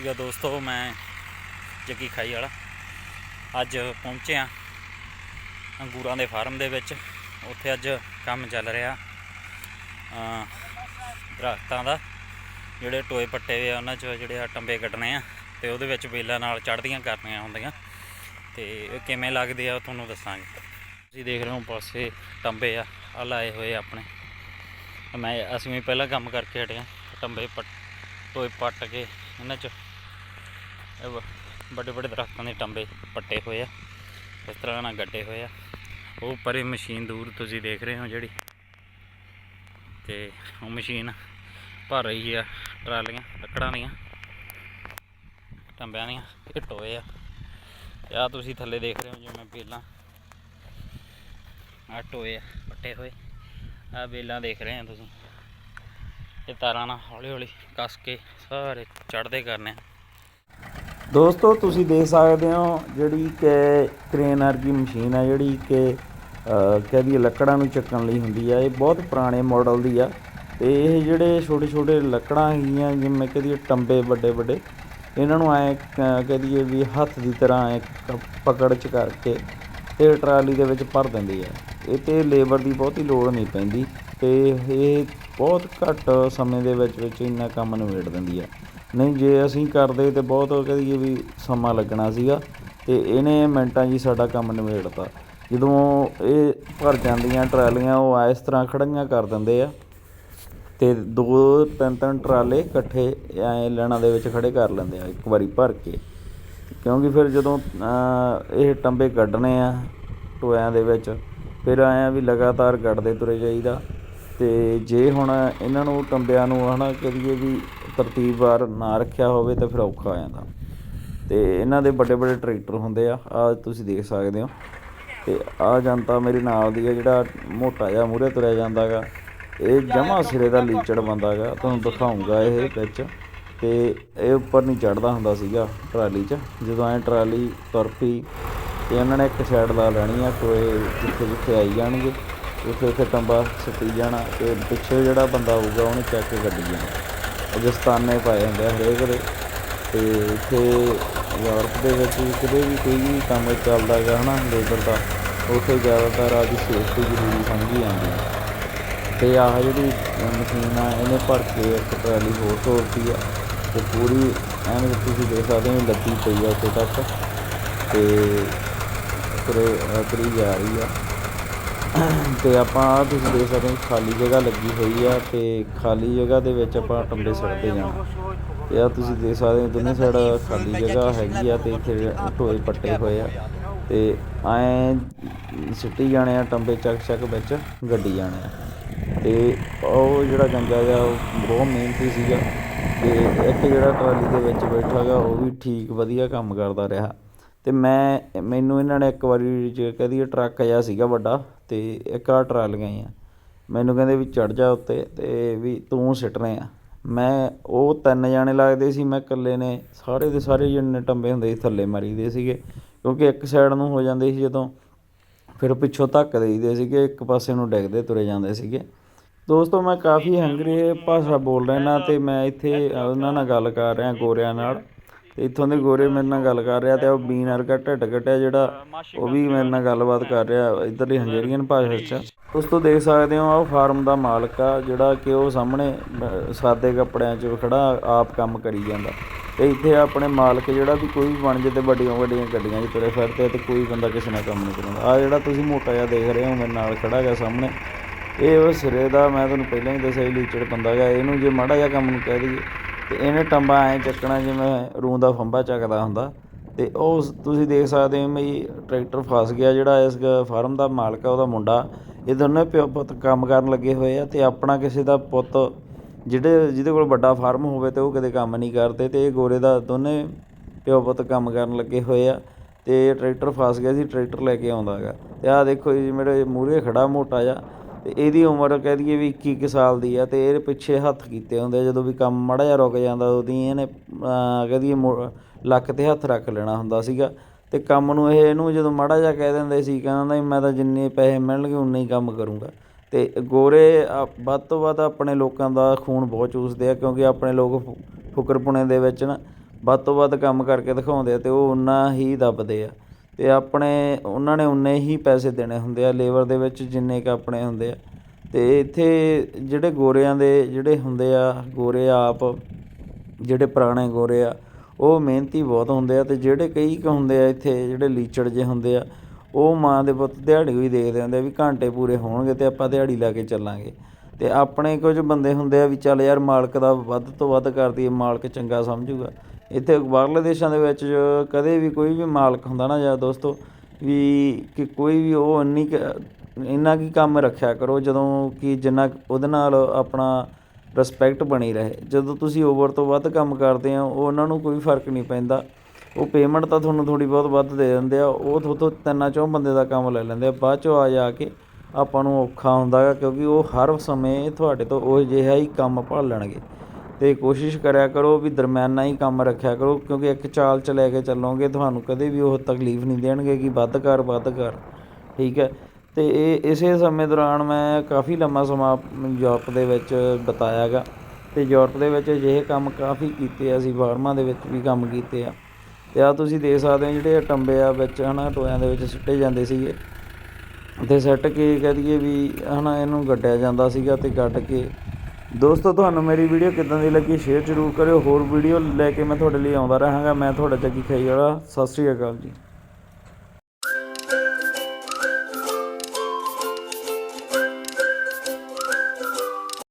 ਸ਼੍ਰੀ ਅਕਾਲ ਦੋਸਤੋ, ਮੈਂ ਜੱਗੀ ਖਾਈ ਵਾਲਾ। ਅੱਜ ਪਹੁੰਚੇ ਆ ਅੰਗੂਰਾਂ ਦੇ ਫਾਰਮ ਦੇ ਵਿੱਚ। ਉੱਥੇ ਅੱਜ ਕੰਮ ਚੱਲ ਰਿਹਾ ਅਮ ਦਰਖਤਾਂ ਦਾ। ਜਿਹੜੇ ਟੋਏ ਪੱਟੇ ਹੋਏ ਆ, ਉਹਨਾਂ 'ਚ ਜਿਹੜੇ ਆ ਟੰਬੇ ਕੱਢਣੇ ਆ ਤੇ ਉਹਦੇ ਵਿੱਚ ਵੇਲਾਂ ਨਾਲ ਚੜ੍ਹਦੀਆਂ ਕਰਨੀਆਂ ਹੁੰਦੀਆਂ। ਤੇ ਕਿਵੇਂ ਲੱਗਦੇ ਆ, ਉਹ ਤੁਹਾਨੂੰ ਦੱਸਾਂਗੇ। ਤੁਸੀਂ ਦੇਖ ਰਹੇ ਹੋ, ਪਾਸੇ ਟੰਬੇ ਆ ਆ ਲਾਏ ਹੋਏ ਆਪਣੇ। ਮੈਂ, ਅਸੀਂ ਵੀ ਪਹਿਲਾਂ ਕੰਮ ਕਰਕੇ ਹਟੇ ਆ ਟੰਬੇ ਪੱਟ, ਟੋਏ ਪੱਟ ਕੇ ਇਹਨਾਂ 'ਚ। ਵੱਡੇ ਵੱਡੇ ਦਰਖਤਾਂ ਦੇ ਟੰਬੇ ਪੱਟੇ ਹੋਏ ਆ, ਇਸ ਤਰ੍ਹਾਂ ਨਾਲ ਗੱਡੇ ਹੋਏ ਆ। ਉਹ ਪਰੇ ਮਸ਼ੀਨ ਦੂਰ ਤੁਸੀਂ ਦੇਖ ਰਹੇ ਹੋ ਜਿਹੜੀ। ਤੇ ਉਹ ਮਸ਼ੀਨ ਭਰ ਰਹੀ ਆ, ਟਰਾਲੀਆਂ, ਲੱਕੜਾਂ ਦੀਆਂ, ਟੰਬਿਆਂ ਦੀਆਂ, ਇਹ ਟੋਏ ਆ। ਆ ਤੁਸੀਂ ਥੱਲੇ ਦੇਖ ਰਹੇ ਹੋ ਜਿਵੇਂ ਬੇਲਾਂ ਆ ਟੋਏ ਆ, ਪੱਟੇ ਹੋਏ। ਆ ਬੇਲਾਂ ਦੇਖ ਰਹੇ ਹੋ ਤੁਸੀਂ। ਇਹ ਤਾਰਾਂ ਨਾਲ ਹੌਲੀ ਹੌਲੀ ਕੱਸ ਕੇ ਸਾਰੇ ਚੜਦੇ ਕਰਨੇ ਆ। ਦੋਸਤੋ, ਤੁਸੀਂ ਦੇਖ ਸਕਦੇ ਹੋ ਜਿਹੜੀ ਕਿ ਕ੍ਰੇਨ ਵਰਗੀ ਮਸ਼ੀਨ ਹੈ ਜਿਹੜੀ ਕਿ ਕਹਦੀ ਲੱਕੜਾਂ ਨੂੰ ਚੱਕਣ ਲਈ ਹੁੰਦੀ ਆ। ਇਹ ਬਹੁਤ ਪੁਰਾਣੇ ਮਾਡਲ ਦੀ ਆ ਤੇ ਇਹ ਜਿਹੜੇ ਛੋਟੇ ਛੋਟੇ ਲੱਕੜਾਂ ਹੈਗੀਆਂ, ਜਿਵੇਂ ਕਹਦੀ ਟੰਬੇ ਵੱਡੇ ਵੱਡੇ ਇਹਨਾਂ ਨੂੰ ਐ ਕਹਦੀਏ ਵੀ ਹੱਥ ਦੀ ਤਰ੍ਹਾਂ ਐ ਪਕੜ ਚ ਕਰਕੇ ਤੇ ਟਰਾਲੀ ਦੇ ਵਿੱਚ ਭਰ ਦਿੰਦੀ ਆ। ਇਹ ਤੇ ਲੇਬਰ ਦੀ ਬਹੁਤੀ ਲੋੜ ਨਹੀਂ ਪੈਂਦੀ ਤੇ ਇਹ ਬਹੁਤ ਘੱਟ ਸਮੇਂ ਦੇ ਵਿੱਚ ਵਿੱਚ ਇੰਨਾ ਕੰਮ ਨਿਬੇੜ ਦਿੰਦੀ ਆ। ਨਹੀਂ, ਜੇ ਅਸੀਂ ਕਰਦੇ ਤੇ ਬਹੁਤ ਕਹਦੀਏ ਵੀ ਸਮਾਂ ਲੱਗਣਾ ਸੀਗਾ ਤੇ ਇਹਨੇ ਮਿੰਟਾਂ 'ਚ ਹੀ ਸਾਡਾ ਕੰਮ ਨਿਬੇੜਤਾ। ਜਦੋਂ ਇਹ ਭਰ ਜਾਂਦੀਆਂ ਟਰਾਲੀਆਂ, ਉਹ ਇਸ ਤਰ੍ਹਾਂ ਖੜੀਆਂ ਕਰ ਦਿੰਦੇ ਆ ਤੇ ਦੋ, ਤਿੰਨ ਤਿੰਨ ਟਰਾਲੇ ਇਕੱਠੇ ਐ ਲੈਣਾ ਦੇ ਵਿੱਚ ਖੜੇ ਕਰ ਲੈਂਦੇ ਆ, ਇੱਕ ਵਾਰੀ ਭਰ ਕੇ। ਕਿਉਂਕਿ ਫਿਰ ਜਦੋਂ ਇਹ ਟੰਬੇ ਕੱਢਣੇ ਆ ਟੋਇਆਂ ਦੇ ਵਿੱਚ, ਫਿਰ ਆਇਆ ਵੀ ਲਗਾਤਾਰ ਕੱਢਦੇ ਤੁਰੇ ਜਾਈਦਾ। ਤੇ ਜੇ ਹੁਣ ਇਹਨਾਂ ਨੂੰ ਟੰਬਿਆਂ ਨੂੰ ਹਨਾ ਕਰੀਏ ਵੀ ਤਰਤੀਬਵਾਰ ਨਾ ਰੱਖਿਆ ਹੋਵੇ ਤਾਂ ਫਿਰ ਔਖਾ ਹੋ ਜਾਂਦਾ। ਤੇ ਇਹਨਾਂ ਦੇ ਵੱਡੇ ਵੱਡੇ ਟਰੈਕਟਰ ਹੁੰਦੇ ਆ ਆ ਤੁਸੀਂ ਦੇਖ ਸਕਦੇ ਹੋ। ਤੇ ਆ ਜਨਤਾ ਮੇਰੇ ਨਾਲ ਦੀ ਆ, ਜਿਹੜਾ ਮੋਟਾ ਜਿਹਾ ਮੂਰੇ ਤੁਰਿਆ ਜਾਂਦਾਗਾ ਇਹ ਜਮਾ ਸਿਰੇ ਦਾ ਲੀਚੜ ਬੰਦਾਗਾ ਤੁਹਾਨੂੰ ਦਿਖਾਉਂਗਾ ਇਹ ਵਿੱਚ। ਤੇ ਇਹ ਉੱਪਰ ਨਹੀਂ ਚੜਦਾ ਹੁੰਦਾ ਸੀਗਾ ਟਰਾਲੀ 'ਚ। ਜਦੋਂ ਐ ਟਰਾਲੀ ਤੁਰ ਪਈ ਤੇ ਇਹਨਾਂ ਨੇ ਇੱਕ ਸਾਈਡ ਲਾ ਲੈਣੀ ਆ, ਕੋਈ ਜਿੱਥੇ ਜਿੱਥੇ ਆਈ ਜਾਣਗੇ, ਉੱਥੇ ਉੱਥੇ ਟੰਬਾ ਸੁੱਟੀ ਜਾਣਾ, ਤੇ ਪਿੱਛੇ ਜਿਹੜਾ ਬੰਦਾ ਹੋਊਗਾ ਉਹਨੇ ਚੱਕ ਕੇ ਗੱਡੀ ਜਾਣਾ। ਦਸਤਾਨੇ ਪਾਏ ਹੁੰਦੇ ਆ ਹਰੇਕ ਦੇ। ਤੇ ਇੱਥੇ ਯੂਰਪ ਦੇ ਵਿੱਚ ਕਿਤੇ ਵੀ ਕੋਈ ਵੀ ਕੰਮ ਚੱਲਦਾ ਹੈਗਾ ਹਨਾ ਲੇਬਰ ਦਾ, ਉੱਥੇ ਜ਼ਿਆਦਾਤਰ ਆਪਦੀ ਸੇਫਟੀ ਜ਼ਰੂਰੀ ਸਮਝੀ ਜਾਂਦੀ ਹੈ ਤੇ ਆਹ ਜਿਹੜੀ ਮਸ਼ੀਨ ਆ, ਇਹਨੇ ਭਰ ਕੇ ਇੱਕ ਟਰਾਲੀ ਹੋਰ ਤੋਰਦੀ ਆ ਤੇ ਪੂਰੀ ਐਨ ਤੁਸੀਂ ਦੇਖ ਸਕਦੇ ਹੋ ਲੱਗੀ ਪਈ ਆ ਉੱਥੇ ਤੱਕ। ਤੇ ਤੁਰੇ ਅਹ ਜਾ ਰਹੀ ਆ। ਤੇ ਆਪਾਂ ਆਹ ਤੁਸੀਂ ਦੇਖ ਸਕਦੇ ਹੋ ਖਾਲੀ ਜਗ੍ਹਾ ਲੱਗੀ ਹੋਈ ਆ ਤੇ ਖਾਲੀ ਜਗ੍ਹਾ ਦੇ ਵਿੱਚ ਆਪਾਂ ਟੰਬੇ ਸੜਦੇ ਜਾਣਾ ਤੇ ਆ ਤੁਸੀਂ ਦੇਖ ਸਕਦੇ ਹੋ ਦੋਨੇ ਸਾਈਡ ਖਾਲੀ ਜਗ੍ਹਾ ਹੈਗੀ ਆ ਤੇ ਇੱਥੇ ਟੋਏ ਪੱਟੇ ਹੋਏ ਆ। ਤੇ ਐ ਸਿੱਟੀ ਜਾਣੇ ਆ ਟੰਬੇ ਚੱਕ ਚੱਕ ਵਿੱਚ, ਗੱਡੀ ਜਾਣੇ ਆ। ਤੇ ਉਹ ਜਿਹੜਾ ਗੰਜਾ ਜਿਹਾ ਉਹ ਬਹੁਤ ਮਿਹਨਤੀ ਸੀਗਾ। ਤੇ ਇੱਕ ਜਿਹੜਾ ਟਰਾਲੀ ਦੇ ਵਿੱਚ ਬੈਠਾ ਗਾ, ਉਹ ਵੀ ਠੀਕ ਵਧੀਆ ਕੰਮ ਕਰਦਾ ਰਿਹਾ। ਅਤੇ ਮੈਂ, ਮੈਨੂੰ ਇਹਨਾਂ ਨੇ ਇੱਕ ਵਾਰੀ ਜੇ ਕਹਿ ਦਈਏ ਟਰੱਕ ਜਿਹਾ ਸੀਗਾ ਵੱਡਾ ਅਤੇ ਇੱਕ ਆਹ ਟਰਾਲੀਆਂ ਹੀ ਮੈਨੂੰ ਕਹਿੰਦੇ ਵੀ ਚੜ੍ਹ ਜਾ ਉੱਤੇ ਅਤੇ ਵੀ ਤੂੰ ਸਿੱਟਣੇ ਆ। ਮੈਂ, ਉਹ ਤਿੰਨ ਜਾਣੇ ਲੱਗਦੇ ਸੀ, ਮੈਂ ਇਕੱਲੇ ਨੇ, ਸਾਰੇ ਦੇ ਸਾਰੇ ਜਿੰਨੇ ਟੰਬੇ ਹੁੰਦੇ ਸੀ, ਥੱਲੇ ਮਾਰੀਦੇ ਸੀਗੇ। ਕਿਉਂਕਿ ਇੱਕ ਸਾਈਡ ਨੂੰ ਹੋ ਜਾਂਦੇ ਸੀ ਜਦੋਂ ਫਿਰ ਪਿੱਛੋਂ ਧੱਕ ਦੇਈਦੇ ਸੀਗੇ, ਇੱਕ ਪਾਸੇ ਨੂੰ ਡਿੱਗਦੇ, ਤੁਰੇ ਜਾਂਦੇ ਸੀਗੇ। ਦੋਸਤੋ, ਮੈਂ ਕਾਫੀ ਹੰਗਰੀ ਭਾਸ਼ਾ ਬੋਲ ਰਿਹਾ ਅਤੇ ਮੈਂ ਇੱਥੇ ਉਹਨਾਂ ਨਾਲ ਗੱਲ ਕਰ ਰਿਹਾ, ਗੋਰਿਆਂ ਨਾਲ। ਇੱਥੋਂ ਦੇ ਗੋਰੇ ਮੇਰੇ ਨਾਲ ਗੱਲ ਕਰ ਰਿਹਾ ਤੇ ਉਹ ਬੀਨ ਵਰਗਾ ਢਿੱਡ ਕੱਟਿਆ ਜਿਹੜਾ, ਉਹ ਵੀ ਮੇਰੇ ਨਾਲ ਗੱਲਬਾਤ ਕਰ ਰਿਹਾ, ਇੱਧਰਲੀ ਹੰਗੇਰੀਅਨ ਭਾਸ਼ਾ 'ਚ। ਉਸ ਤੋਂ ਦੇਖ ਸਕਦੇ ਹੋ, ਆਹ ਫਾਰਮ ਦਾ ਮਾਲਕ ਆ, ਜਿਹੜਾ ਕਿ ਉਹ ਸਾਹਮਣੇ ਸਾਦੇ ਕੱਪੜਿਆਂ 'ਚ ਖੜਾ, ਆਪ ਕੰਮ ਕਰੀ ਜਾਂਦਾ। ਤੇ ਇੱਥੇ ਆਪਣੇ ਮਾਲਕ ਜਿਹੜਾ ਵੀ ਕੋਈ ਵੀ ਬਣ ਜੇ ਤੇ ਵੱਡੀਆਂ ਵੱਡੀਆਂ ਗੱਡੀਆਂ 'ਚ ਤੁਰੇ ਫਿਰਦੇ ਤੇ ਕੋਈ ਬੰਦਾ ਕਿਸੇ ਨਾਲ ਕੰਮ ਨਹੀਂ ਕਰਾਉਂਦਾ। ਆ ਜਿਹੜਾ ਤੁਸੀਂ ਮੋਟਾ ਜਿਹਾ ਦੇਖ ਰਹੇ ਹੋ, ਮੇਰੇ ਨਾਲ ਖੜਾ ਹੈਗਾ ਸਾਹਮਣੇ, ਇਹ ਉਹ ਸਿਰੇ ਦਾ, ਮੈਂ ਤੁਹਾਨੂੰ ਪਹਿਲਾਂ ਹੀ ਦੱਸਿਆ ਸੀ ਲੀਚੜ ਬੰਦਾ ਹੈਗਾ, ਇਹਨੂੰ ਜੇ ਮਾੜਾ ਜਿਹਾ ਕੰਮ ਨੂੰ ਕਹਿ ਦਈਏ ਤੇ ਇਹਨੇ ਟੰਬਾ ਐ ਚੱਕਣਾ ਜਿਵੇਂ ਰੂੰ ਦਾ ਫੰਬਾ ਚੱਕਦਾ ਹੁੰਦਾ। ਤੇ ਉਹ ਤੁਸੀਂ ਦੇਖ ਸਕਦੇ ਹੋ ਵੀ ਟਰੈਕਟਰ ਫਸ ਗਿਆ ਜਿਹੜਾ ਇਸ ਗ- ਫਾਰਮ ਦਾ ਮਾਲਕ ਆ, ਉਹਦਾ ਮੁੰਡਾ। ਇਹ ਦੋਨੇ ਪਿਓ ਪੁੱਤ ਕੰਮ ਕਰਨ ਲੱਗੇ ਹੋਏ ਆ ਤੇ ਆਪਣਾ ਕਿਸੇ ਦਾ ਪੁੱਤ ਜਿਹੜੇ, ਜਿਹਦੇ ਕੋਲ ਵੱਡਾ ਫਾਰਮ ਹੋਵੇ ਤੇ ਉਹ ਕਦੇ ਕੰਮ ਨਹੀਂ ਕਰਦੇ ਤੇ ਇਹ ਗੋਰੇ ਦਾ ਦੋਨੇ ਪਿਓ ਪੁੱਤ ਕੰਮ ਕਰਨ ਲੱਗੇ ਹੋਏ ਆ ਤੇ ਟਰੈਕਟਰ ਫਸ ਗਿਆ ਸੀ, ਟਰੈਕਟਰ ਲੈ ਕੇ ਆਉਂਦਾ ਹੈਗਾ ਤੇ ਆਹ ਦੇਖੋ ਜੀ, ਮੇਰੇ ਮੂਹਰੇ ਖੜਾ ਮੋਟਾ ਜਿਹਾ। ਤੇ ਇਹਦੀ ਉਮਰ ਕਹਿ ਦਈਏ ਵੀ 21 ਕੁ ਸਾਲ ਦੀ ਆ ਤੇ ਇਹਦੇ ਪਿੱਛੇ ਹੱਥ ਕੀਤੇ ਹੁੰਦੇ ਆ ਜਦੋਂ ਵੀ ਕੰਮ ਮਾੜਾ ਜਿਹਾ ਰੁਕ ਜਾਂਦਾ ਉਦੋਂ ਇਹਨੇ ਕਹਿ ਦਈਏ ਮੋ- ਲੱਕ ਤੇ ਹੱਥ ਰੱਖ ਲੈਣਾ ਹੁੰਦਾ ਸੀਗਾ। ਤੇ ਕੰਮ ਨੂੰ ਇਹ ਇਹਨੂੰ ਜਦੋਂ ਮਾੜਾ ਜਿਹਾ ਕਹਿ ਦਿੰਦੇ ਸੀ ਕਹਿੰਦਾ ਸੀ, ਮੈਂ ਤਾਂ ਜਿੰਨੇ ਪੈਸੇ ਮਿਲਣਗੇ ਉਨੇ ਹੀ ਕੰਮ ਕਰੂੰਗਾ। ਤੇ ਗੋਰੇ ਆ- ਵੱਧ ਤੋਂ ਵੱਧ ਆਪਣੇ ਲੋਕਾਂ ਦਾ ਖੂਨ ਬਹੁਤ ਚੂਸਦੇ ਆ ਕਿਉਂਕਿ ਆਪਣੇ ਲੋਕ ਫੁ- ਫੁਕਰਪੁਣੇ ਦੇ ਵਿੱਚ ਨਾ ਵੱਧ ਤੋਂ ਵੱਧ ਕੰਮ ਕਰਕੇ ਦਿਖਾਉਂਦੇ ਆ ਤੇ ਉਹ ਉਨਾ ਹੀ ਦੱਬਦੇ ਆ। ਤੇ ਆਪਣੇ, ਉਹਨਾਂ ਨੇ ਉਨੇ ਹੀ ਪੈਸੇ ਦੇਣੇ ਹੁੰਦੇ ਆ, ਲੇਬਰ ਦੇ ਵਿੱਚ ਜਿੰਨੇ ਕੁ ਆਪਣੇ ਹੁੰਦੇ ਆ। ਅਤੇ ਇੱਥੇ ਜਿਹੜੇ ਗੋਰਿਆਂ ਦੇ ਜਿਹੜੇ ਹੁੰਦੇ ਆ, ਗੋਰੇ ਆਪ, ਜਿਹੜੇ ਪੁਰਾਣੇ ਗੋਰੇ ਆ, ਉਹ ਮਿਹਨਤੀ ਬਹੁਤ ਹੁੰਦੇ ਆ ਅਤੇ ਜਿਹੜੇ ਕਈ ਕੁ ਹੁੰਦੇ ਆ ਇੱਥੇ, ਜਿਹੜੇ ਲੀਚੜ ਜਿਹੇ ਹੁੰਦੇ ਆ, ਉਹ ਮਾਂ ਦੇ ਪੁੱਤ ਦਿਹਾੜੀ ਵੀ ਦੇਖਦੇ ਹੁੰਦੇ ਆ ਵੀ ਘੰਟੇ ਪੂਰੇ ਹੋਣਗੇ ਅਤੇ ਆਪਾਂ ਦਿਹਾੜੀ ਲਾ ਕੇ ਚੱਲਾਂਗੇ। ਅਤੇ ਆਪਣੇ ਕੁਝ ਬੰਦੇ ਹੁੰਦੇ ਆ ਵੀ ਚੱਲ ਯਾਰ ਮਾਲਕ ਦਾ ਵੱਧ ਤੋਂ ਵੱਧ ਕਰਦੀ ਮਾਲਕ ਚੰਗਾ ਸਮਝੂਗਾ। ਇੱਥੇ ਬਾਹਰਲੇ ਦੇਸ਼ਾਂ ਦੇ ਵਿੱਚ ਕਦੇ ਵੀ ਕੋਈ ਵੀ ਮਾਲਕ ਹੁੰਦਾ ਨਾ ਜਾਂ ਦੋਸਤੋ, ਵੀ ਕਿ ਕੋਈ ਵੀ ਉਹ ਇੰਨੀ ਕੁ- ਇੰਨਾ ਕੀ ਕੰਮ ਰੱਖਿਆ ਕਰੋ ਜਦੋਂ ਕਿ ਜਿੰਨਾ ਉਹਦੇ ਨਾਲ ਆਪਣਾ ਰਿਸਪੈਕਟ ਬਣੀ ਰਹੇ। ਜਦੋਂ ਤੁਸੀਂ ਓਵਰ ਤੋਂ ਵੱਧ ਕੰਮ ਕਰਦੇ ਆ ਉਹ ਉਹਨਾਂ ਨੂੰ ਕੋਈ ਫ਼ਰਕ ਨਹੀਂ ਪੈਂਦਾ। ਉਹ ਪੇਮੈਂਟ ਤਾਂ ਤੁਹਾਨੂੰ ਥੋੜੀ ਬਹੁਤ ਵੱਧ ਦੇ ਦਿੰਦੇ ਆ, ਉਹ ਤੁਹਾਤੋਂ ਤਿੰਨਾਂ ਚੋਂ ਬੰਦੇ ਦਾ ਕੰਮ ਲੈ ਲੈਂਦੇ ਆ, ਬਾਅਦ ਚੋਂ ਆ ਜਾ ਕੇ ਆਪਾਂ ਨੂੰ ਔਖਾ ਹੁੰਦਾ ਗਾ ਕਿਉਂਕਿ ਉਹ ਹਰ ਸਮੇਂ ਤੁਹਾਡੇ ਤੋਂ ਉਹ ਜਿਹਾ ਹੀ ਕੰਮ ਭਾਲਣਗੇ। ਅਤੇ ਕੋਸ਼ਿਸ਼ ਕਰਿਆ ਕਰੋ ਵੀ ਦਰਮਿਆਨਾ ਹੀ ਕੰਮ ਰੱਖਿਆ ਕਰੋ, ਕਿਉਂਕਿ ਇੱਕ ਚਾਲ ਚ ਲੈ ਕੇ ਚੱਲੋਗੇ ਤੁਹਾਨੂੰ ਕਦੇ ਵੀ ਉਹ ਤਕਲੀਫ ਨਹੀਂ ਦੇਣਗੇ ਕਿ ਵੱਧ ਕਰ ਵੱਧ ਕਰ, ਠੀਕ ਹੈ। ਅਤੇ ਇਹ, ਇਸੇ ਸਮੇਂ ਦੌਰਾਨ ਮੈਂ ਕਾਫੀ ਲੰਮਾ ਸਮਾਂ ਯੂਰਪ ਦੇ ਵਿੱਚ ਬਿਤਾਇਆ ਗਾ ਅਤੇ ਯੂਰਪ ਦੇ ਵਿੱਚ ਅਜਿਹੇ ਕੰਮ ਕਾਫੀ ਕੀਤੇ, ਅਸੀਂ ਫਾਰਮਾਂ ਦੇ ਵਿੱਚ ਵੀ ਕੰਮ ਕੀਤੇ ਆ। ਅਤੇ ਆ ਤੁਸੀਂ ਦੇਖ ਸਕਦੇ ਹੋ ਜਿਹੜੇ ਇਹ ਟੰਬੇ ਆ ਵਿੱਚ ਹੈ ਨਾ ਟੋਇਆਂ ਦੇ ਵਿੱਚ ਸਿੱਟੇ ਜਾਂਦੇ ਸੀਗੇ। ਅਤੇ ਸਿੱਟ ਕੇ ਕਹਿ ਦਈਏ ਵੀ ਹੈ ਨਾ ਇਹਨੂੰ ਗੱਡਿਆ ਜਾਂਦਾ ਸੀਗਾ ਅਤੇ ਗੱਡ ਕੇ ਦੋਸਤੋ, ਤੁਹਾਨੂੰ ਮੇਰੀ ਵੀਡੀਓ ਕਿਦਾਂ ਦੀ ਲੱਗੀ ਸ਼ੇਅਰ ਜ਼ਰੂਰ ਕਰਿਓ। ਹੋਰ ਵੀਡੀਓ ਲੈ ਕੇ ਮੈਂ ਤੁਹਾਡੇ ਲਈ ਆਉਂਦਾ ਰਹਾਂਗਾ। ਮੈਂ ਤੁਹਾਡਾ ਜੱਗੀ ਖਾਈ ਵਾਲਾ ਸਤਿ ਸ੍ਰੀ ਅਕਾਲ ਜੀ।